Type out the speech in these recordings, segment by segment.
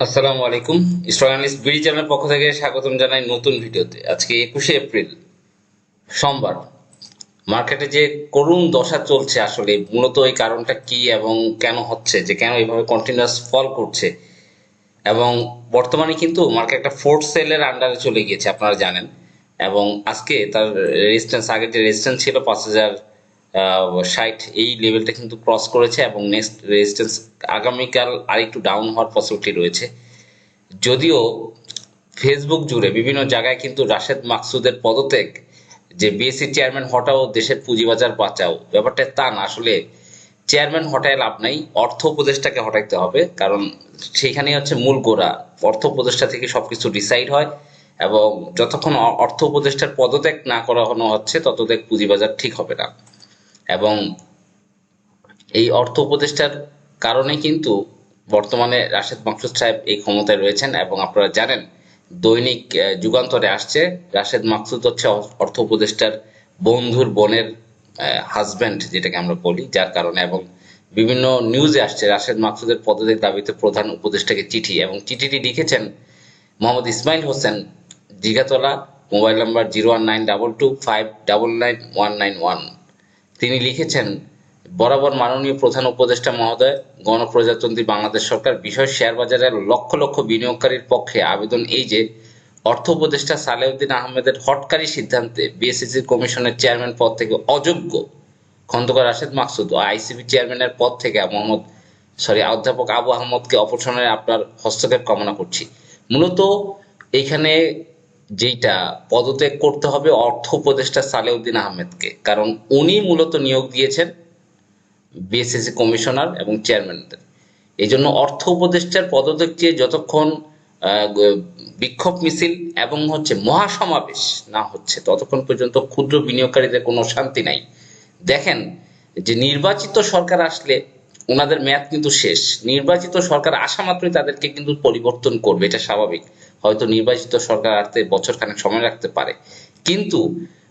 আসসালামু আলাইকুম। স্ট্রয়ালিস্ট বিডি চ্যানেলের পক্ষ থেকে স্বাগতম জানাই নতুন ভিডিওতে। আজকে একুশে এপ্রিল, সোমবার। মার্কেটে যে করুণ দশা চলছে আসলে, মূলত এই কারণটা কি এবং কেন হচ্ছে, যে কেন এইভাবে কন্টিনিউয়াস ফল করছে, এবং বর্তমানে কিন্তু মার্কেট একটা ফোর্থ সেলের আন্ডারে চলে গিয়েছে, আপনারা জানেন। এবং আজকে তার রেজিস্ট্যান্স আগে যে রেজিস্ট্যান্স ছিল পাঁচ হাজার ষাট এই লেভেলটা কিন্তু ক্রস করেছে এবং নেক্সট রেজিস্ট্যান্স আগামীকাল আরেকটু ডাউন হওয়ার পসিবিলিটি রয়েছে। যদিও ফেসবুক জুড়ে বিভিন্ন জায়গায় কিন্তু রাশেদ মাকসুদের পদত্যাগ, যে বিএসসি চেয়ারম্যান হটাও দেশের পুঁজিবাজার বাঁচাও, ব্যাপারটা তা না। আসলে চেয়ারম্যান হটায় লাভ নাই, অর্থ উপদেষ্টাকে হটাইতে হবে, কারণ সেইখানেই হচ্ছে মূল গোড়া। অর্থ উপদেষ্টা থেকে সবকিছু ডিসাইড হয় এবং যতক্ষণ অর্থ উপদেষ্টার পদত্যাগ না করানো হচ্ছে, ততদিক পুঁজিবাজার ঠিক হবে না। এবং এই অর্থ উপদেষ্টার কারণে কিন্তু বর্তমানে রাশেদ মাকসুদ সাহেব এই ক্ষমতায় রয়েছেন এবং আপনারা জানেন দৈনিক যুগান্তরে আসছে। রাশেদ মাকসুদ হচ্ছে অর্থ উপদেষ্টার বন্ধুর বোনের হাজব্যান্ড যেটাকে আমরা বলি, যার কারণে এবং বিভিন্ন নিউজে আসছে রাশেদ মাকসুদের পদত্যাগ দাবিতে প্রধান উপদেষ্টাকে চিঠি এবং চিঠিটি লিখেছেন Mohammad Ismail Hossain Jigatola mobile number zero one nine double two five double nine one nine one. তিনি লিখেছেন, বরাবর মাননীয় প্রধান উপদেষ্টা মহোদয়, গণপ্রজাতন্ত্রী বাংলাদেশ সরকার বিষয় শেয়ার বাজারের লক্ষ লক্ষ বিনিয়োগকারীর পক্ষে আবেদন এই যে, অর্থ উপদেষ্টা সালেউদ্দিন আহমেদের হটকারী সিদ্ধান্তে বিএসসিসি কমিশনের চেয়ারম্যান পদ থেকে অযোগ্য খন্দকার রাশেদ মাকসুদ ও আইসিবি চেয়ারম্যানের পদ থেকে মোহাম্মদ, সরি, অধ্যাপক আবু আহমদকে অপসারণে আপনার হস্তক্ষেপ কামনা করছি। মূলত এইখানে যেইটা পদত্যাগ করতে হবে অর্থ উপদেষ্টা সালেউদ্দিন আহমেদকে। কারণ উনি মূলত নিয়োগ দিয়েছেন বিএসসিসি কমিশনার এবং চেয়ারম্যানদের। এই জন্য অর্থ উপদেষ্টার পদত্যাগ চেয়ে যতক্ষণ বিক্ষোভ মিছিল এবং হচ্ছে মহাসমাবেশ না হচ্ছে, ততক্ষণ পর্যন্ত ক্ষুদ্র বিনিয়োগকারীদের কোনো শান্তি নাই। দেখেন যে নির্বাচিত সরকার আসলে ওনাদের মেয়াদ কিন্তু শেষ। নির্বাচিত সরকার আসা মাত্রই তাদেরকে কিন্তু পরিবর্তন করবে, এটা স্বাভাবিক। হয়তো নির্বাচিত সরকার আসতে বছর খানেক সময় রাখতে পারে। কিন্তু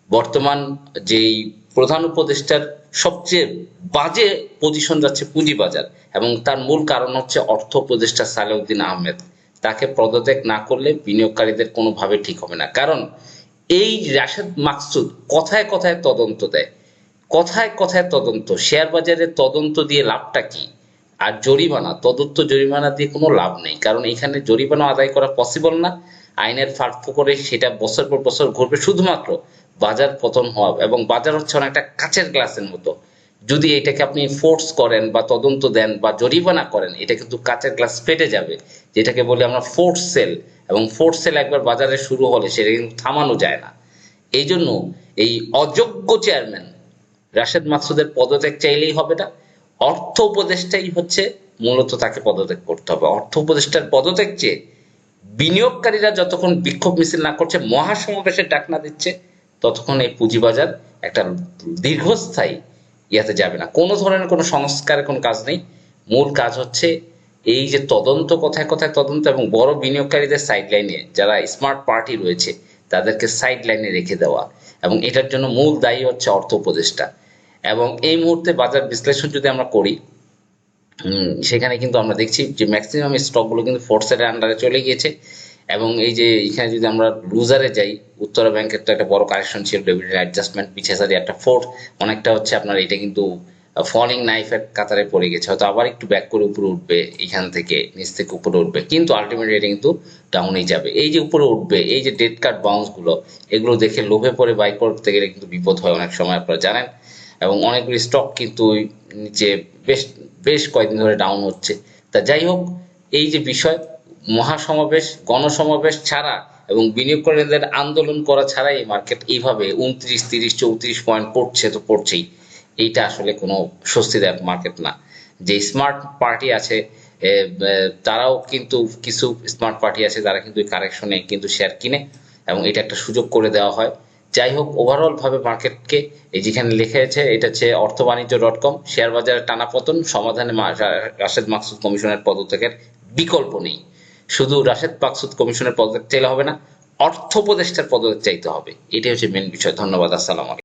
বর্তমান যেই প্রধান উপদেষ্টার সবচেয়ে বাজে পজিশন যাচ্ছে পুঁজিবাজার এবং তার মূল কারণ হচ্ছে অর্থ উপদেষ্টা সালেউদ্দিন আহমেদ। তাকে পদত্যাগ না করলে বিনিয়োগকারীদের কোনোভাবে ঠিক হবে না। কারণ এই রাশেদ মাকসুদ কথায় কথায় তদন্ত দেয়। কথায় কথায় তদন্ত শেয়ার বাজারে তদন্ত দিয়ে লাভটা কি? আর জরিমানা, তদন্ত জরিমানা দিয়ে কোনো লাভ নেই, কারণ এখানে জরিমানা আদায় করা পসিবল না। আইনের ফাঁক করে সেটা বছর পর বছর ঘুরবে শুধুমাত্র বাজার পতন হওয়া এবং বাজার হচ্ছে অনেকটা কাচের গ্লাসের মতো। যদি এটাকে আপনি ফোর্স করেন বা তদন্ত দেন বা জরিমানা করেন, এটা কিন্তু কাচের গ্লাস ফেটে যাবে, যেটাকে বলি আমরা ফোর্স সেল এবং ফোর্স সেল একবার বাজারে শুরু হলে সেটা কিন্তু থামানো যায় না। এই জন্য এই অযোগ্য চেয়ারম্যান রাশেদ মাকসুদের পদত্যাগ চাইলেই হবে না। অর্থ উপদেষ্টাই হচ্ছে মূলত তাকে পদত্যাগ করতে হবে। অর্থ উপদেষ্টার পদত্যাগ চেয়ে বিনিয়োগকারীরা যতক্ষণ বিক্ষোভ মিছিল না করছে, মহাসমাবেশের ডাক না দিচ্ছে, ততক্ষণ এই পুঁজিবাজার একটা দীর্ঘস্থায়ী ইয়াতে যাবে না। কোনো ধরনের কোনো সংস্কারের কোনো কাজ নেই। মূল কাজ হচ্ছে এই যে তদন্ত, কথায় কথায় তদন্ত এবং বড় বিনিয়োগকারীদের সাইড লাইনে যারা স্মার্ট পার্টি রয়েছে, তাদেরকে সাইড লাইনে রেখে দেওয়া এবং এটার জন্য মূল দায়ী হচ্ছে অর্থ উপদেষ্টা। এবং এই মুহূর্তে বাজার বিশ্লেষণ যদি আমরা করি সেখানে কিন্তু আমরা দেখছি যে ম্যাক্সিমাম স্টকগুলো কিন্তু ফোর্সের আন্ডারে চলে গিয়েছে এবং এই যে এখানে যদি আমরা লুজারে যাই, উত্তরা ব্যাংকের তো একটা বড় কারেকশন ছিল ডেবিট অ্যাডজাস্টমেন্ট পিছিয়ে সারি একটা ফোর্থ অনেকটা হচ্ছে আপনার এটা কিন্তু ফলিং নাইফের কাতারে পড়ে গেছে। হয়তো আবার একটু ব্যাক করে উপরে উঠবে, এখান থেকে নিচ থেকে উপরে উঠবে, কিন্তু আলটিমেটলি এটা কিন্তু ডাউনেই যাবে। এই যে উপরে উঠবে, এই যে ডেড কার্ড বাউন্সগুলো, এগুলো দেখে লোভে পড়ে বাই করতে গেলে কিন্তু বিপদ হয় অনেক সময়, আপনারা জানেন। এবং অনেকগুলি স্টক কিন্তু নিচে বেশ বেশ কয়েকদিন ধরে ডাউন হচ্ছে। তা যাই হোক, এই যে বিষয়, মহাসমাবেশ, গণসমাবেশ ছাড়া এবং বিনিয়োগকারীদের আন্দোলন করা ছাড়া এই মার্কেট এইভাবে উনত্রিশ, তিরিশ, চৌত্রিশ পয়েন্ট পড়ছে তো পড়ছেই। এইটা আসলে কোনো স্বস্তিদায়ক মার্কেট না। যে স্মার্ট পার্টি আছে তারাও কিন্তু কিছু স্মার্ট পার্টি আছে তারা কিন্তু কারেকশনে কিন্তু শেয়ার কিনে এবং এটা একটা সুযোগ করে দেওয়া হয়। যাই হোক ওভারঅল ভাবে মার্কেটকে এই যেখানে লেখা আছে এটা হচ্ছে অর্থ বাণিজ্য ডট কম শেয়ার বাজারের টানা পতন সমাধানে রাশেদ মাকসুদ কমিশনের পদত্যাগের বিকল্প নেই। শুধু রাশেদ মাকসুদ কমিশনের পদত্যাগ চাইলে হবে না, অর্থ উপদেষ্টার পদত্যাগ চাইতে হবে। এটাই হচ্ছে মেন বিষয়। ধন্যবাদ, আসসালাম